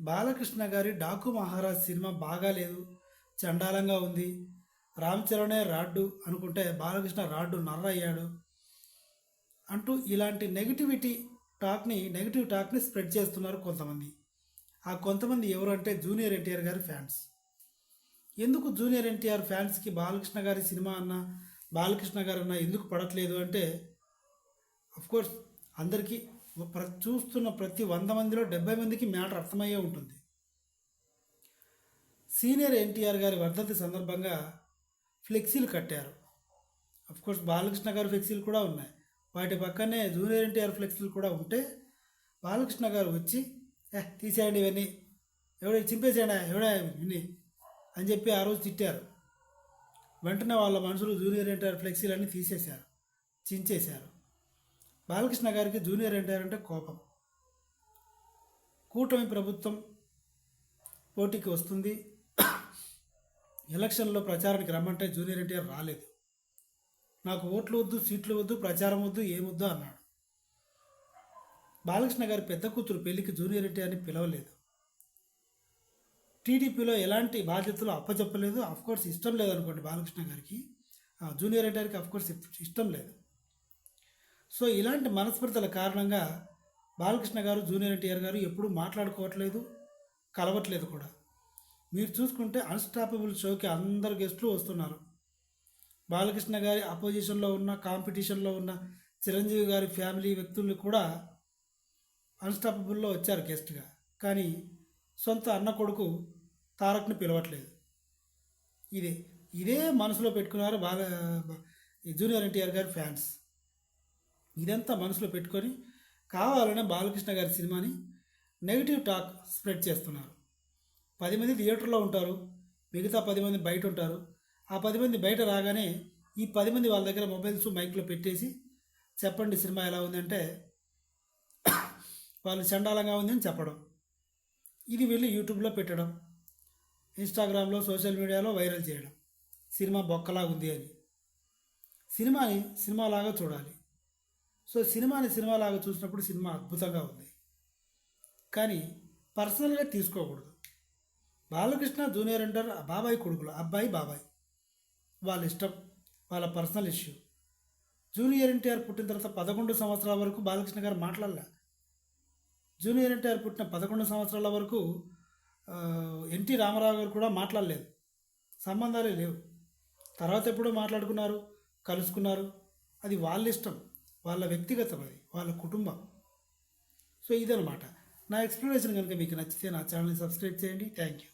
బాలకృష్ణ గారి డాకు మహారాజ్ సినిమా బాగాలేదు చండాలంగా ఉంది రామ్ చరణే రాడ్డు అనుకుంటే బాలకృష్ణ రాడ్డు నర్ర అయ్యాడు అంటూ ఇలాంటి నెగిటివిటీ టాక్ని నెగిటివ్ టాక్ని స్ప్రెడ్ చేస్తున్నారు కొంతమంది. ఆ కొంతమంది ఎవరు అంటే జూనియర్ ఎన్టీఆర్ గారి ఫ్యాన్స్. ఎందుకు జూనియర్ ఎన్టీఆర్ ఫ్యాన్స్కి బాలకృష్ణ గారి సినిమా అన్న బాలకృష్ణ గారు అన్న ఎందుకు పడట్లేదు అంటే అఫ్కోర్స్ అందరికీ చూస్తున్న ప్రతి వంద మందిలో డెబ్బై మందికి మ్యాటర్ అర్థమయ్యే ఉంటుంది. సీనియర్ ఎన్టీఆర్ గారి వర్ధంతి సందర్భంగా ఫ్లెక్సీలు కట్టారు. కోర్స్ బాలకృష్ణ గారి ఫ్లెక్సీలు కూడా ఉన్నాయి. వాటి పక్కనే జూనియర్ ఎన్టీఆర్ ఫ్లెక్సీలు కూడా ఉంటే బాలకృష్ణ గారు వచ్చి ఏ తీసేయండి ఇవన్నీ. ఎవడ చింపేసేయండి ఎవడా ఇవన్నీ అని చెప్పి ఆ రోజు తిట్టారు. వెంటనే వాళ్ళ మనుషులు జూనియర్ ఎన్టీఆర్ ఫ్లెక్సీలన్నీ తీసేశారు. చించేశారు. బాలకృష్ణ గారికి జూనియర్ ఎన్టీఆర్ అంటే కోపం. కూటమి ప్రభుత్వం పోటీకి వస్తుంది. ఎలక్షన్లో ప్రచారానికి రమ్మంటే జూనియర్ ఎన్టీఆర్ రాలేదు. నాకు ఓట్లు వద్దు సీట్లు వద్దు ప్రచారం వద్దు ఏమొద్దు అన్నాడు. బాలకృష్ణ గారి పెద్ద కూతురు పెళ్ళికి జూనియర్ ఎన్టీఆర్ని పిలవలేదు. టీడీపీలో ఎలాంటి బాధ్యతలు అప్పచెప్పలేదు. అఫ్కోర్స్ ఇష్టం లేదనుకోండి బాలకృష్ణ గారికి. ఆ, జూనియర్ ఎన్టీఆర్కి అఫ్కోర్స్ ఇష్టం లేదు. సో ఇలాంటి మనస్పర్ధల కారణంగా బాలకృష్ణ గారు జూనియర్ ఎన్టీఆర్ గారు ఎప్పుడూ మాట్లాడుకోవట్లేదు కలవట్లేదు కూడా. మీరు చూసుకుంటే అన్స్టాపబుల్ షోకి అందరు గెస్టులు వస్తున్నారు. బాలకృష్ణ గారి అపోజిషన్లో ఉన్న కాంపిటీషన్లో ఉన్న చిరంజీవి గారి ఫ్యామిలీ వ్యక్తులు కూడా అన్స్టాపబుల్లో వచ్చారు గెస్ట్గా. కానీ సొంత అన్న కొడుకు తారక్ని పిలవట్లేదు. ఇదే ఇదే మనసులో పెట్టుకున్నారు బాగా జూనియర్ ఎన్టీఆర్ గారి ఫ్యాన్స్. ఇదంతా మనసులో పెట్టుకొని కావాలనే బాలకృష్ణ గారి సినిమాని నెగిటివ్ టాక్ స్ప్రెడ్ చేస్తున్నారు. పది మంది థియేటర్లో ఉంటారు మిగతా పది మంది బయట ఉంటారు. ఆ పది మంది బయట రాగానే ఈ పది మంది వాళ్ళ దగ్గర మొబైల్స్ మైక్లో పెట్టేసి చెప్పండి సినిమా ఎలా ఉందంటే వాళ్ళు చండాలంగా ఉందని చెప్పడం. ఇది వెళ్ళి యూట్యూబ్లో పెట్టడం ఇన్స్టాగ్రామ్లో సోషల్ మీడియాలో వైరల్ చేయడం. సినిమా బొక్కలా ఉంది అని. సినిమాని సినిమాలాగా చూడాలి. సో సినిమాని సినిమాలాగా చూసినప్పుడు సినిమా అద్భుతంగా ఉంది. కానీ పర్సనల్గా తీసుకోకూడదు. బాలకృష్ణ జూనియర్ అంటారు బాబాయ్ కొడుకులు అబ్బాయి బాబాయ్. వాళ్ళ ఇష్టం వాళ్ళ పర్సనల్ ఇష్యూ. జూనియర్ ఎన్టీఆర్ పుట్టిన తర్వాత పదకొండు సంవత్సరాల వరకు బాలకృష్ణ గారు మాట్లాడలే. జూనియర్ ఎన్టీఆర్ పుట్టిన పదకొండు సంవత్సరాల వరకు ఎన్టీ రామారావు గారు కూడా మాట్లాడలేదు. సంబంధాలే లేవు. తర్వాత ఎప్పుడో మాట్లాడుకున్నారు కలుసుకున్నారు. అది వాళ్ళ ఇష్టం. వాళ్ళ వ్యక్తిగతం అది వాళ్ళ కుటుంబం. సో ఇదనమాట నా ఎక్స్ప్లెనేషన్ కనుక మీకు నచ్చితే నా ఛానల్ని సబ్స్క్రైబ్ చేయండి. Thank you.